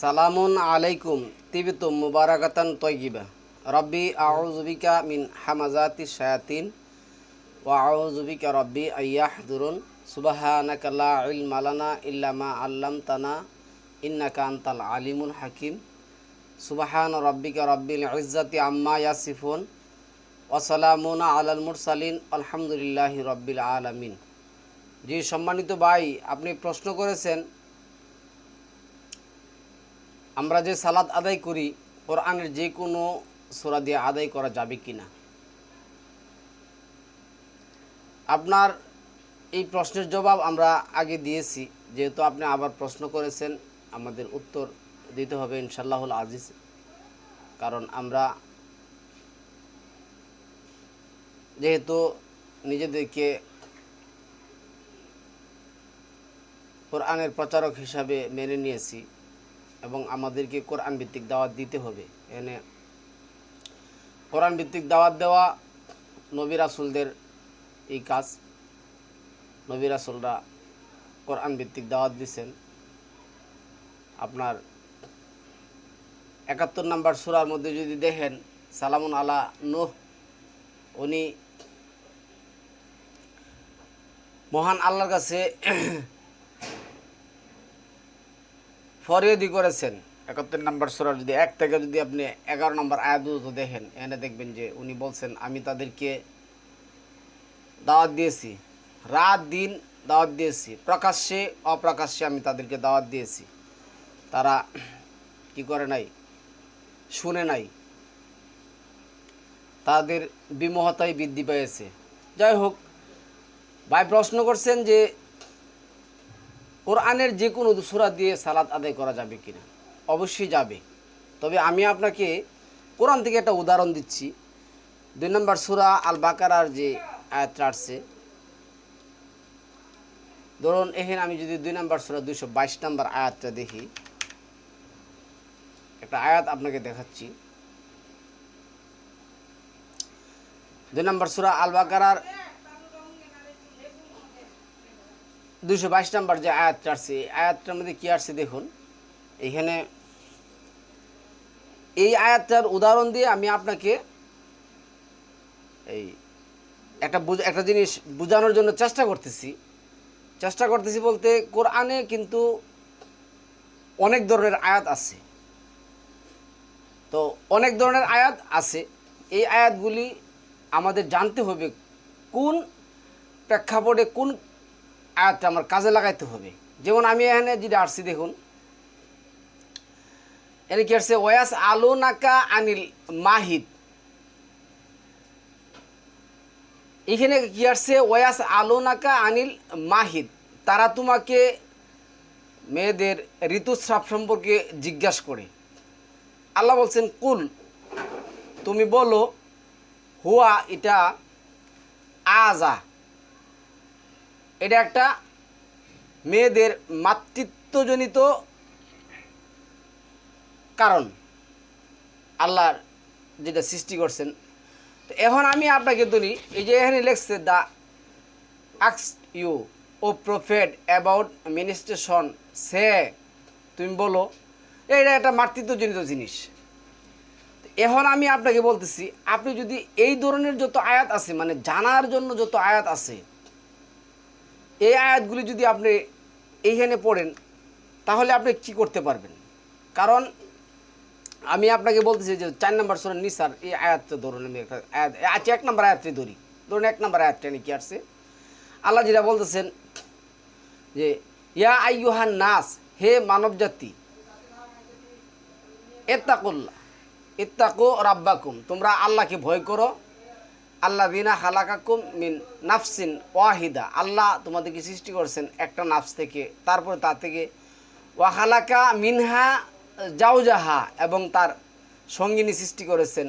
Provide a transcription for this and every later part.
সালামুন আলাইকুম, তিবিতুম মুবারাকাতান তৈগিবা রব্বি আউজুবিকা মিন হামাজাতি শায়াতিন ও আউজুবিকা রব্বি আইয়াহ দুরুন সুবাহানাকা লা ইলমা লানা ইল্লা মা আল্লামতানা, ইন্নাকা আনতাল আলিমুল হাকিম। সুবাহান রব্বিকা রব্বিল ইজ্জাতি আম্মা ইয়াসিফুন। ওয়াসালামুন আলাল মুরসালিন, আলহামদুলিল্লাহি রব্বিল আলামিন। জি সম্মানিত ভাই, আপনি প্রশ্ন করেছেন আমরা যে সালাদ আদায় করি, কোরআনের যে কোনো সোরা দিয়ে আদায় করা যাবে কি না আপনার এই প্রশ্নের জবাব আমরা আগে দিয়েছি, যেহেতু আপনি আবার প্রশ্ন করেছেন, আমাদের উত্তর দিতে হবে ইনশাল্লাহুল আজিজ। কারণ আমরা যেহেতু নিজেদেরকে কোরআনের প্রচারক হিসাবে মেনে নিয়েছি এবং আমাদেরকে কোরআন ভিত্তিক দাওয়াত দিতে হবে। এনে কোরআন ভিত্তিক দাওয়াত দেওয়া নবী রাসুলদের এই কাজ। নবী রাসুলরা কোরআন ভিত্তিক দাওয়াত দিচ্ছেন। আপনার একাত্তর নাম্বার সুরার মধ্যে যদি দেখেন, সালামুন আলা নোহ, উনি মহান আল্লাহর কাছে ফরিয়াদি করেছেন। একাত্তর নম্বর সুরার যদি এক থেকে যদি আপনি এগারো নম্বর আয়াত দেখেন এনে দেখবেন যে উনি বলছেন, আমি তাদেরকে দাওয়াত দিয়েছি, রাত দিন দাওয়াত দিয়েছি, প্রকাশ্যে, অপ্রকাশ্যে আমি তাদেরকে দাওয়াত দিয়েছি। তারা কি করে নাই? শুনে নাই। তাদের বিমোহতাই বৃদ্ধি পেয়েছে। যাই হোক, ভাই প্রশ্ন করছেন যে কোরআনের যে কোনো সুরা দিয়ে সালাদ আদায় করা যাবে কিনা? অবশ্যই যাবে। তবে আমি আপনাকে কোরআন থেকে একটা উদাহরণ দিচ্ছি। দুই নম্বর সুরা আল বাকারার যে আয়াতটা আসছে। ধরুন, এখানে আমি যদি দুই নম্বর সুরা দুইশো বাইশ নম্বর আয়াতটা দেখি। একটা আয়াত আপনাকে দেখাচ্ছি। দুই নম্বর সুরা আল বাকারার দুশো বাইশ নাম্বার যে আয়াতটা আসছে আয়াতটার মধ্যে কী আসছে দেখুন। এখানে এই আয়াতটার উদাহরণ দিয়ে আমি আপনাকে এই একটা একটা জিনিস বোঝানোর জন্য চেষ্টা করতেছি। চেষ্টা করতেছি বলতে কোরআনে কিন্তু অনেক ধরনের আয়াত আছে। তো অনেক ধরনের আয়াত আছে। এই আয়াতগুলি আমাদের জানতে হবে কোন প্রেক্ষাপটে কোন আয়াতটা আমার কাজে লাগাইতে হবে। যেমন আমি এখানে যেটা আসছি, দেখুন। এর কি আসছে? ওয়াস আলো নাকা আনিল মাহিদ। এখানে কি আসছে? ওয়াস আলো নাকা আনিল মাহিদ। তারা তোমাকে মেয়েদের ঋতুস্রাব সম্পর্কে জিজ্ঞাসা করে। আল্লাহ বলছেন, কুল, তুমি বলো, হুয়া এটা আজা। এটা একটা মেয়েদের মাতৃত্বজনিত কারণ। আল্লাহর যেটা সৃষ্টি করছেন। তো এখন আমি আপনাকে ধরি এই যে এখানে লেখছে the asks you O prophet about ministration সে, তুমি বলো। এটা একটা মাতৃত্বজনিত জিনিস। এখন আমি আপনাকে বলতেছি, আপনি যদি এই ধরনের যত আয়াত আছে মানে জানার জন্য যত আয়াত আছে এই আয়াতগুলি যদি আপনি এইখানে পড়েন, তাহলে আপনি কি করতে পারবেন? কারণ আমি আপনাকে বলতেছি যে চার নম্বর সুরের নিসার, এই আয়াতটা ধরুন আমি একটা আয়াত আচ্ছা এক নম্বর আয়াতটি ধরি। ধরুন এক নম্বর আয়াতটা কি আসছে? আল্লাহ যেটা বলতেছেন যে, ইয়া আইয়ুহান নাস, হে মানব জাতি এত্তাকুল্লা ইত্তাকু রাব্বাকুম, তোমরা আল্লাহকে ভয় করো আল্লাহ দিনা খালাকাকুম মিন নাফসিন ওয়াহিদা। আল্লাহ তোমাদেরকে সৃষ্টি করেছেন একটা নাফস থেকে, তারপরে তা থেকে ওয়াখালাকা মিনহা জাউজাহা এবং তার সঙ্গিনী সৃষ্টি করেছেন।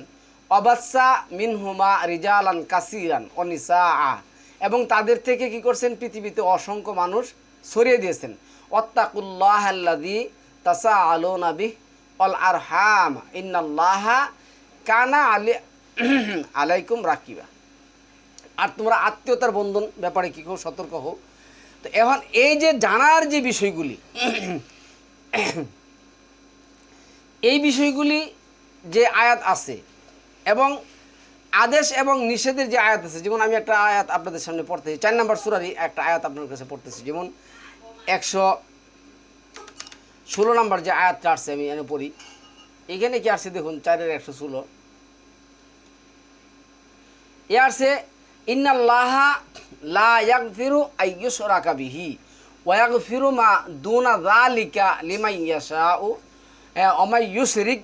অবাচ্চা মিনহুমা রিজালান কাসিরান অনিসা আ এবং তাদের থেকে কি করছেন? পৃথিবীতে অসংখ্য মানুষ সরিয়ে দিয়েছেন। অত্তাকুল্লাহ আল্লাদি তাসা আলো নাবি অল আর হাম ইন্নাল্লাহা কানা আলি আলাইকুম রাকিবা। আর তোমরা আত্মীয়তার বন্ধন ব্যাপারে কী খুব সতর্ক হোক তো এখন এই যে জানার যে বিষয়গুলি, এই বিষয়গুলি যে আয়াত আছে এবং আদেশ এবং নিষেধের যে আয়াত আছে, যেমন আমি একটা আয়াত আপনাদের সামনে পড়তেছি চার নম্বর সুরারই একটা আয়াত আপনার কাছে পড়তেছি, যেমন একশো ষোলো নম্বর যে আয়াতটা আসছে আমি এনে পড়ি। এখানে কি আসছে দেখুন, চারের একশো ষোলো। আসছে ইন্নাল্লাহা লা ইয়াগফিরু আইয়ুশরাকা বিহি ওয়া ইয়াগফিরু মা দুনা যালিকা লিমান ইয়াশাউ। ওমাই ইউশরিক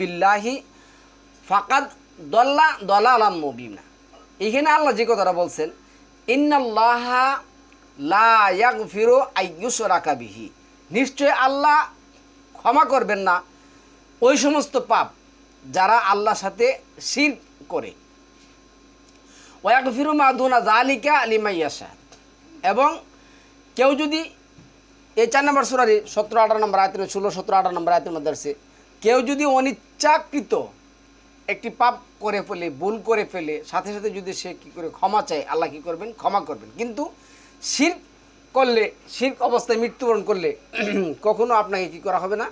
বিল্লাহি ফাকাদ দল্লা দলালাম মুবিনা। এখানে আল্লাহ যে কথাটা বলছেন, ইন্নাল্লাহা লা ইয়াগফিরু আইয়ুশরাকা বিহি। নিশ্চয় আল্লাহ ক্ষমা করবেন না। ওই সমস্ত পাপ যারা আল্লাহর সাথে শির করে ওয়াকফিরু মাদুনা জালিকা লিমাইয়াশা এবং কেউ যদি এই চার নম্বর সুরারি সতেরো, আঠারো নম্বর আয়তের ষোলো, সতেরো, আঠারো নম্বর আয়তের মধ্যে কেউ যদি অনিচ্ছাকৃত একটি পাপ করে ফেলে, ভুল করে ফেলে, সাথে সাথে যদি সে কী করে ক্ষমা চায়, আল্লাহ কী করবেন? ক্ষমা করবেন। কিন্তু শির করলে শির অবস্থায় মৃত্যুবরণ করলে কখনো আপনাকে কি করা হবে না?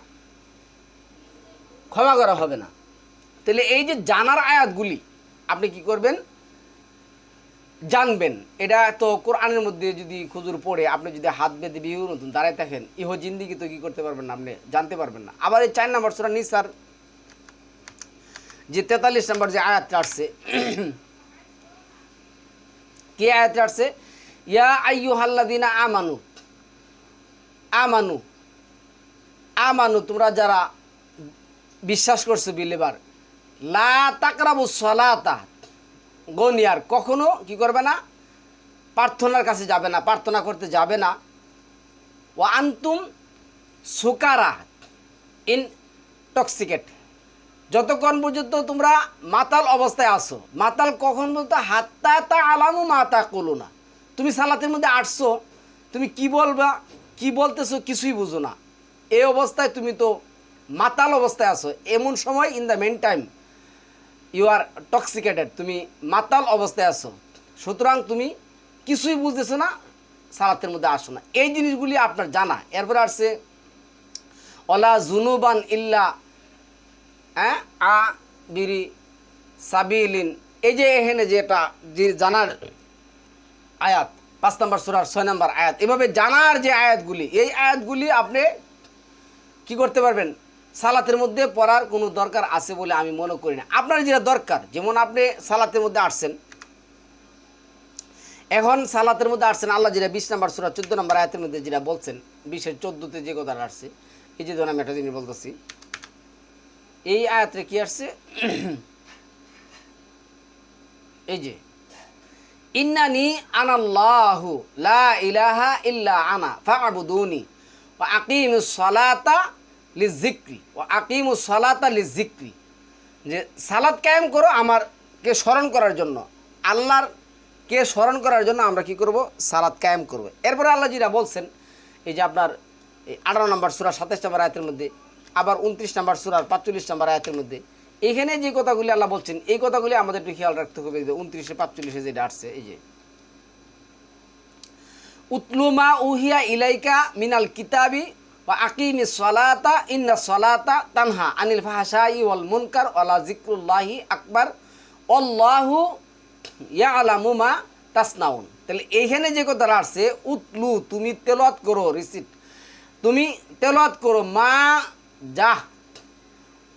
ক্ষমা করা হবে না। তাহলে এই যে জানার আয়াতগুলি, আপনি কি করবেন? জানবেন। এটা তো কোরআনের মধ্যে যদি খুজুর পড়ে, আপনি যদি হাত বেঁধে বিহু নতুন দাঁড়ায় থাকেন, ইহো জিন্দিগি তো কি করতে পারবেন না আপনি? জানতে পারবেন না। আবার এই চার নম্বর সুরা নিসার, যে তেতাল্লিশ নম্বর যে আয়াতটা আসছে, কি আয়াতটা আসছে? ইয়া আইয়ু হাল্লাদিনা আমানু আমানু আমানু, তোমরা যারা বিশ্বাস করছ বিলেবার লা তাকরাবু সলাতা গনিয়ার কখনো কি করবে না? প্রার্থনার কাছে যাবে না, প্রার্থনা করতে যাবে না। ও আন্তুম সুকারা ইন ইনটক্সিকেট। যতক্ষণ পর্যন্ত তোমরা মাতাল অবস্থায় আসো মাতাল কখন বলতো, হাত্তা তা আলামু মাতা কলো না তুমি সালাতের মধ্যে আসছো, তুমি কি বলবা, কি বলতেছো কিছুই বুঝো না। এই অবস্থায় তুমি তো মাতাল অবস্থায় আসো এমন সময় in the mean time you are toxicated তুমি মাতাল অবস্থায় আছো। সুতরাং তুমি কিছুই বুঝতেছো না, সালাতের মধ্যে আসো না। এই জিনিসগুলি আপনার জানা। এরপরে আসছে অলা জুনুবান ইল্লা হ্যাঁ আ বিরি সাবিলিন। এই যে এখানে যেটা জানার আয়াত, পাঁচ নম্বর সুরার ছয় নম্বর আয়াত, এভাবে জানার যে আয়াতগুলি, এই আয়াতগুলি আপনি কি করতে পারবেন? সালাতের মধ্যে পড়ার কোনো দরকার আছে বলে আমি মনে করি না। আপনার যেটা দরকার, যেমন আপনি সালাতের মধ্যে আসছেন, এখন সালাতের মধ্যে আসছেন, আল্লাহ যেটা বিশ নাম্বার সুরা, চোদ্দ নম্বর আয়াতের মধ্যে যেটা বলছেন, বিশের চোদ্দোতে যে কথাটা আসছে, এই যে ধরুন আমি একটা জিনিস বলতেছি, এই আয়াতে কি আসছে? এই যে, ইন্নানি আনাল্লাহু লা ইলাহা ইল্লা আনা ফাআবুদুনি ওয়া আকিমুস সালাতা লিজিক্রি ও আকিমুস সালাতা লিজিক্রি। যে সালাত কায়েম করো আমারকে স্মরণ করার জন্য আল্লাহর কে স্মরণ করার জন্য আমরা কি করব? সালাত কায়েম করব। এরপরে আল্লাহ যেটা বলছেন, এই যে আপনার এই আঠারো নম্বর সুরা, সাতাশ নম্বর আয়াতের মধ্যে, আবার উনত্রিশ নম্বর সুরার পাঁচচল্লিশ নম্বর আয়াতের মধ্যে, এখানে যে কথাগুলি আল্লাহ বলছেন, এই কথাগুলি আমাদের একটু খেয়াল রাখতে হবে উনত্রিশে, পাঁচচল্লিশে যেটা আসছে, এই যে। উতলুমা উহিয়া ইলাইকা মিনাল কিতাবি বা আকিমি সলাতা ইন্না সলাতা তানহা আনিল ফাহাশাই ওয়াল মুনকার ওয়ালা জিক্রুল্লাহি আকবার অল্লাহু ইয়া আলামু মা তাসনাউন তাহলে এইখানে যে কথাটা আসছে, উতলু, তুমি তেলত করো রিসিট তুমি তেলত করো, মা যাহ,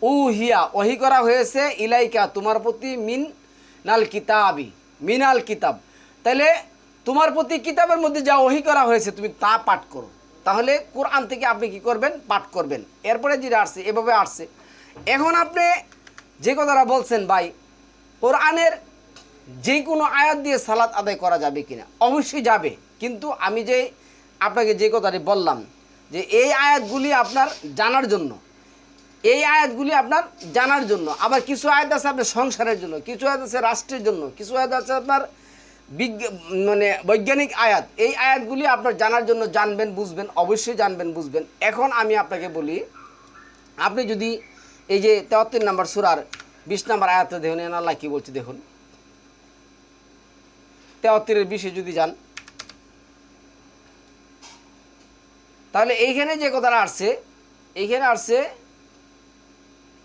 উহিয়া, ওহি করা হয়েছে, ইলাইকা, তোমার প্রতি মিন নাল কিতাবি, মিনাল কিতাব। তাহলে তোমার প্রতি কিতাবের মধ্যে যা ওহি করা হয়েছে, তুমি তা পাঠ করো। তাহলে কোরআন থেকে আপনি কি করবেন? পাঠ করবেন। এরপরে যেটা আসছে, এভাবে আসছে। এখন আপনি যে কথাটা বলছেন, ভাই, কোরআনের যে কোনো আয়াত দিয়ে সালাত আদায় করা যাবে কিনা? অবশ্যই যাবে। কিন্তু আমি যে আপনাকে যে কথাটি বললাম, যে এই আয়াতগুলি আপনার জানার জন্য, এই আয়াতগুলি আপনার জানার জন্য, আবার কিছু আয়াত আছে আপনার সংসারের জন্য, কিছু আয়াত আছে রাষ্ট্রের জন্য, কিছু আয়াত আছে আপনার মানে বৈজ্ঞানিক আয়াত। এই আয়াতগুলি আপনার জানার জন্য জানবেন, বুঝবেন, অবশ্যই জানবেন, বুঝবেন। এখন আমি আপনাকে বলি, আপনি যদি এই যে তেয়াত্তর নাম্বার সুরার বিশ নাম্বার আয়াতে দেখুন এন আল্লাহ কী বলছে দেখুন? তেয়াত্তরের বিশে যদি যান, তাহলে এইখানে যে কথাটা আসছে, এইখানে আসছে,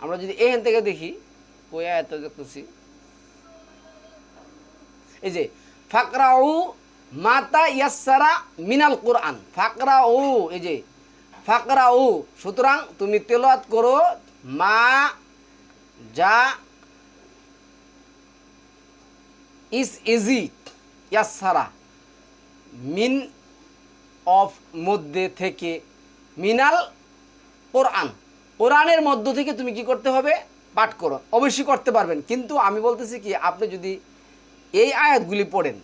আমরা যদি এখান থেকে দেখি, ওই আয়াতটা দেখতেছি। এই যে ফাকরাউ মাতা ইয়াসারা মিনাল কোরআন। ফাকরাউ, এই যে, ফাকরাউ, সুতরাং তুমি তেলাওয়াত করো মা যা ইস ইজি ইয়াসারা মিন অফ মধ্যে থেকে, মিনাল কোরআন। কোরআনের মধ্য থেকে তুমি কি করতে হবে? পাঠ করো। অবশ্যই করতে পারবেন। কিন্তু আমি বলতেছি কি, আপনি যদি এই আয়াতগুলি পড়েন।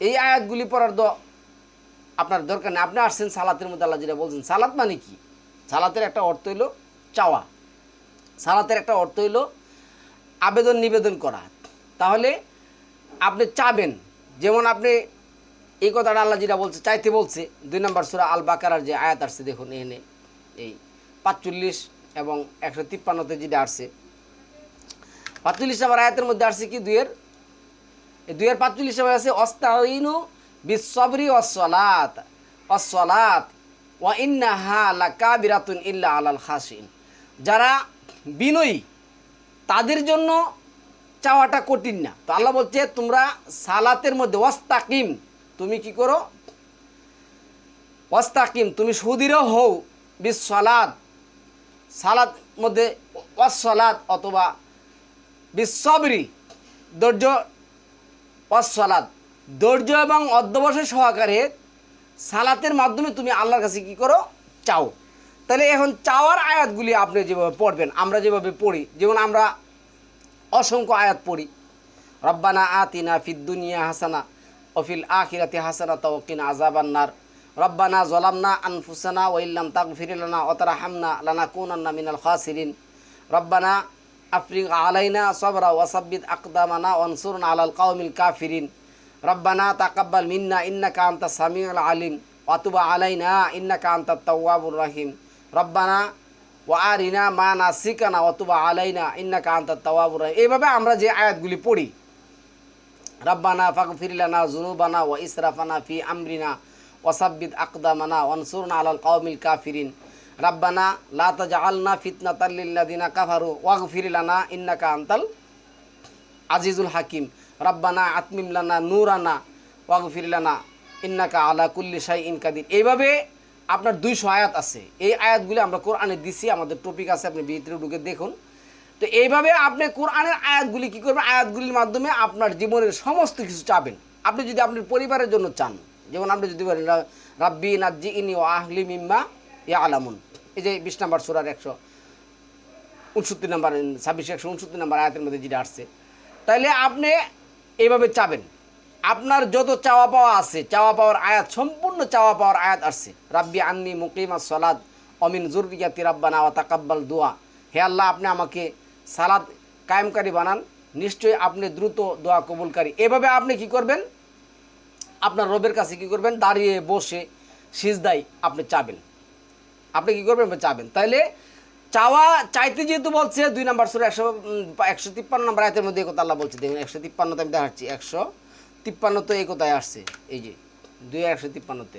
এই আয়াতগুলি পড়ার দ আপনার দরকার নেই। আপনি আসছেন সালাতের মধ্যে, আল্লাহ যেটা বলছেন, সালাত মানে কি? সালাতের একটা অর্থ হইল চাওয়া। সালাতের একটা অর্থ হইল আবেদন নিবেদন করা। তাহলে আপনি চাবেন। যেমন আপনি এই কথাটা আল্লাহ যেটা বলছে, চাইতে বলছে, দুই নম্বর সুরা আল বাকারার যে আয়াত আসছে, দেখুন এনে এই পাঁচচল্লিশ এবং একশো তিপ্পান্নতে যেটা আসছে, পাঁচচল্লিশ নম্বর আয়াতের মধ্যে আসছে কি দুইয়ের? এই দুইয়ের পাঁচচল্লিশ আছে, অস্তাইনু বিশ্বরি অসলাত অসলাত ওয়া ইন্নাহা লাকাবিরাতুন ইল্লা আলাল খাসিন যারা বিনয়ী, তাদের জন্য চাওয়াটা কঠিন না। তো আল্লাহ বলছে, তোমরা সালাতের মধ্যে ওয়াস্তাকিম। তুমি কি করো? ওয়াস্তাকিম, তুমি সুদৃঢ় হও বিশ্বলাদ সালাদ মধ্যে ওয়াসলাদ অথবা বিশ্ববরি ধৈর্য ওয়াসলাদ ধৈর্য এবং অধ্যবসায় সহকারে সালাতের মাধ্যমে তুমি আল্লাহর কাছে কি করো? চাও। তাহলে এখন চাওয়ার আয়াতগুলি আপনি যেভাবে পড়বেন, আমরা যেভাবে পড়ি, যেমন আমরা অসংখ্য আয়াত পড়ি। রব্বানা আতিনা ফিদ দুনিয়া হাসানা অফিল আখিরাতি হাসানা তাওকিন আজাবান্নার রব্বানা জলামনা আনফুসানা ওয়াইল্লাম তাগফির লানা ওতারা হামনা লানা কুনান্না মিনাল খাসিরিন। রব্বানা আফরিক আলাইনা সবরা ওয়াসাব্বিদ আকদামানা ওয়ানসুরনা আলাল কাউমিল কাফিরিন রব্বানা তাকাব্বাল মিন্না ইন্নাকা আনতা সামিউল আলিম ওয়াতুবা আলাইনা ইন্নাকা আনতা তাওয়াবুর রহিম রব্বানা ওয়া আরিনা মা নাসিকানা ওয়াতুবা আলাইনা ইন্নাকা আনতা তাওয়াবুর রহিম এইভাবে আমরা যে আয়াতগুলি পড়ি রব্বানা ফাগফির লানা যুনুবানা ওয়া ইসরাফানা ফি আমরিনা ওয়াসাব্বিদ আকদামানা ওয়ানসুরনা আলাল কওমিল কাফিরিন রব্বানা লা তাজআলনা ফিতনাতাল লিল্লাযিনা কাফারু ওয়াগফির লানা ইন্নাকা আনতাল আজিজুল হাকিম। রাব্বানা আতমিম লানা নূরানা ওয়াগফির লানা ইন্নাকা আলা কুল্লি শাইইন কাদির। এইভাবে আপনার দুইশো আয়াত আছে। এই আয়াতগুলি আমরা কোরআনে দিছি, আমাদের টপিক আছে, আপনি ভিতরে ঢুকে দেখুন। তো এইভাবে আপনি কোরআনের আয়াতগুলি কী করবেন? আয়াতগুলির মাধ্যমে আপনার জীবনের সমস্ত কিছু চাবেন। আপনি যদি আপনার পরিবারের জন্য চান, যেমন আপনি যদি বলেন রাব্বি নাজ্জি ইনি ও আহলি মিম্মা ইয়া আলামুন এই যে বিশ নাম্বার সুরার একশো উনসত্তর নাম্বার, ছাব্বিশ একশো উনসত্তর নাম্বার আয়াতের মধ্যে যেটা আসছে, তাইলে আপনি এইভাবে চাবেন। আপনার যত চাওয়া পাওয়া আছে, চাওয়া পাওয়ার আয়াত, সম্পূর্ণ চাওয়া পাওয়ার আয়াত আসছে। রাব্বি আন্নি মুকিমা সলাদ অমিন জুরিয়াতি রাব্বানা ওয়া তাকাব্বাল দোয়া। হে আল্লাহ, আপনি আমাকে সালাদ কায়েমকারী বানান। নিশ্চয়ই আপনি দ্রুত দোয়া কবুলকারী। এভাবে আপনি কি করবেন? আপনার রবের কাছে কি করবেন? দাঁড়িয়ে বসে সিজদাই আপনি চাবেন। আপনি কি করবেন? চাবেন তাইলে চাওয়া, চাইতে যেহেতু বলছে, দুই নাম্বার সুরে একশো একশো তিপ্পান্ন নম্বর আয়তের মধ্যে কথা আল্লাহ বলছে। দেখুন, একশো তিপ্পান্নতে আমি দেখাচ্ছি, একশো তিপ্পান্নতে এই কথায় আসছে। এই যে, দুই একশো তিপ্পান্নতে।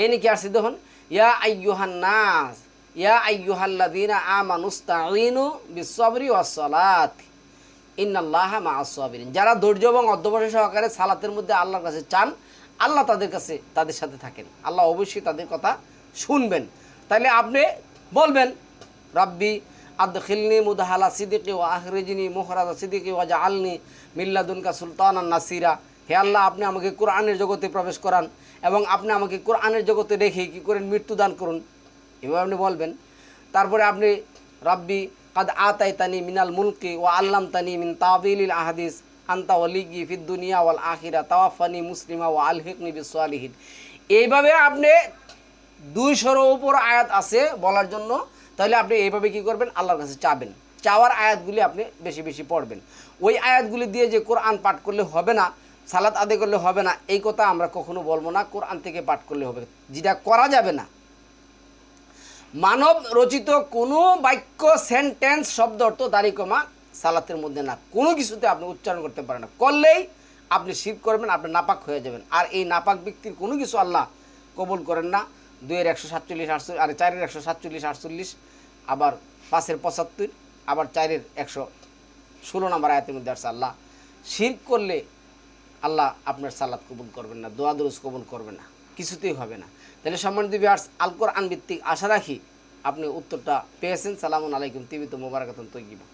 এই নাকি আসছে দেখুন? ইয়া আইয়ুহান নাস, ইয়া আইয়ুহাল্লাযীনা আমানুস্তাঈনু বিসসবরি ওয়াস-সালাত, ইন্নাল্লাহ মা আসবিরিন যারা ধৈর্য এবং অধ্যবসায় সহকারে সালাতের মধ্যে আল্লাহর কাছে চান, আল্লাহ তাদের কাছে, তাদের সাথে থাকেন। আল্লাহ অবশ্যই তাদের কথা শুনবেন। তাহলে আপনি বলবেন, রাব্বি আদখিলনি মুদাহালা সিদ্দিকি ও আহরিজিনি মোহরাজা সিদ্দিকি ওয়াজা আলনি মিল্লাদুনকা সুলতান নাসিরা। হে আল্লাহ, আপনি আমাকে কোরআনের জগতে প্রবেশ করান এবং আপনি আমাকে কোরআনের জগতে রেখে কি করেন? মৃত্যুদান করুন। এভাবে আপনি বলবেন। তারপরে আপনি, রাব্বি কাদ আতাইতানি মিনাল মুলকি ও আল্লাম তানি মিন তাবিল আহাদিস আন্তা ওয়ালিগি ফিদ দুনিয়া ওয়াল আখিরা তাওয়াফানি মুসলিমা ও আলহিকনি বিসালিহিন এইভাবে আপনি দুইশোর উপর আয়াত আছে বলার জন্য, তাহলে আপনি এইভাবে কি করবেন? আল্লাহর কাছে চাবেন। চাওয়ার আয়াতগুলি আপনি বেশি বেশি পড়বেন। ওই আয়াতগুলি দিয়ে যে কোরআন পাঠ করলে হবে না, সালাত আদায় করলে হবে না, এই কথা আমরা কখনো বলব না। কোরআন থেকে পাঠ করলে হবে। যেটা করা যাবে না। মানব রচিত কোনো বাক্য সেন্টেন্স শব্দ, অর্থ, দাড়ি, কমা সালাতের মধ্যে না। কোনো কিছুতে আপনি উচ্চারণ করতে পারেন না। করলেই আপনি শিব করবেন, আপনি নাপাক হয়ে যাবেন। আর এই নাপাক ব্যক্তির কোনো কিছু আল্লাহ কবুল করেন না। দুইয়ের একশো সাতচল্লিশ, আটচল্লিশ, আর চারের একশো সাতচল্লিশ, আটচল্লিশ, আবার পাঁচের পঁচাত্তর, আবার চারের একশো ষোলো নম্বর আয়াতের মধ্যে আসছে আল্লাহ, শির করলে আল্লাহ আপনার সালাদ কবুল করবেন না, দোয়া দুরুজ কবুল করবেন না, কিছুতেই হবে না। তাহলে সম্মানিত বিহার আল কোরআন ভিত্তিক আশা রাখি আপনি উত্তরটা পেয়েছেন। সালামুন আলাইকুম, তিবিত মোবারকাতন তৈগিবা